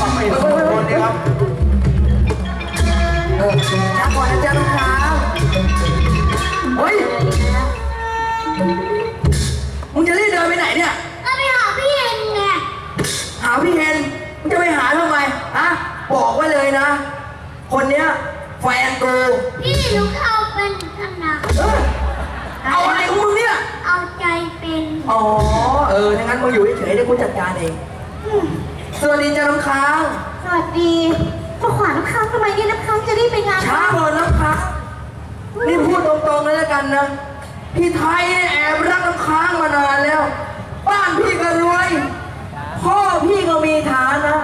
ฟังไม่สมควรนี่ครับเออช้าก่อนนะจ๊ะน้องค้างเฮ้ย มึงจะรีบเดินไปไหนเนี่ยก็ไปหาพี่เองไงหาพี่เฮนมึงจะไปหาทำไมฮะบอกไว้เลยนะ คนเนี้ยแฟนกูพี่หนูเอาเป็นกันนะเออเอาอะไรของมึงเนี่ย เอาใจเป็น อ๋อ เออถ้างั้นมึงอยู่เฉยๆเดี๋ยวกูจัดการเอง สวัสดีจ้าน้ำค้าง สวัสดีมาขวานน้ำค้างทำไมเนี่ยน้ำค้างจะรีบไปงานช้าก่อนน้ำค้าง นี่พูดตรงๆเลยแล้วกันนะ พี่ไทยเนี่ยแอบรักน้ำค้างมานานแล้ว บ้านพี่ก็รวย พ่อพี่ก็มีฐานะ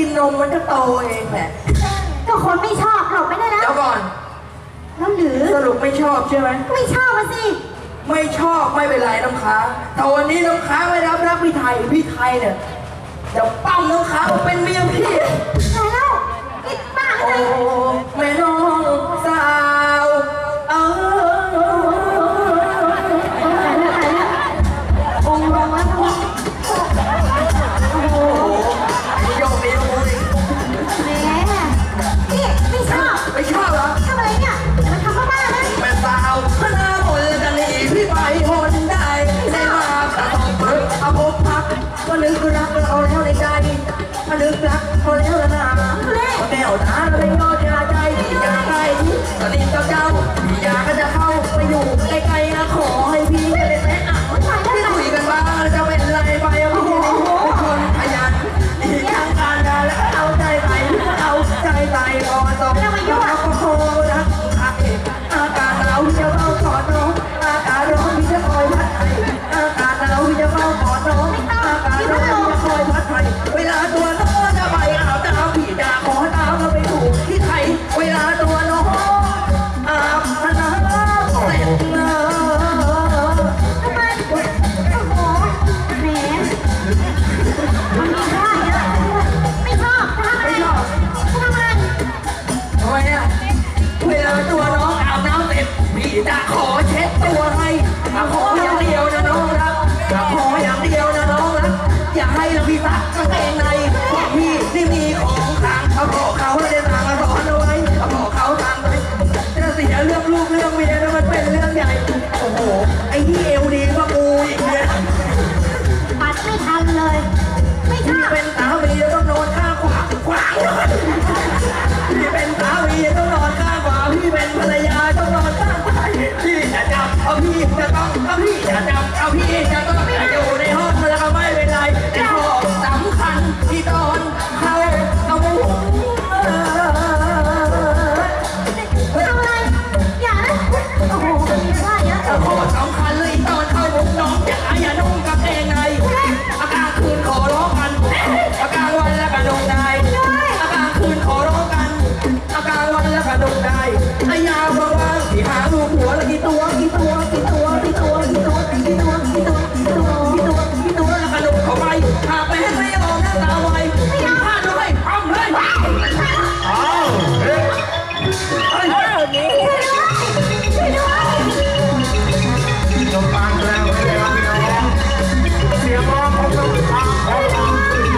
กินนมมันก็โตเองแหละก็คนไม่ชอบหลบไม่ได้แล้วเดี๋ยวก่อนแล้วหรือ สรุปไม่ชอบใช่ไหมไม่ชอบมาสิ ไม่ชอบไม่เป็นไรน้ำค้างแต่วันนี้น้ำค้างไม่รับรักพี่ไทยพี่ไทยเนี่ยจะปั้มน้ำค้างมาเป็นเมียพี่ตายแล้วนี่บ้าหรือโอ้ไง ไอ้เหี้ 好了，你走吧。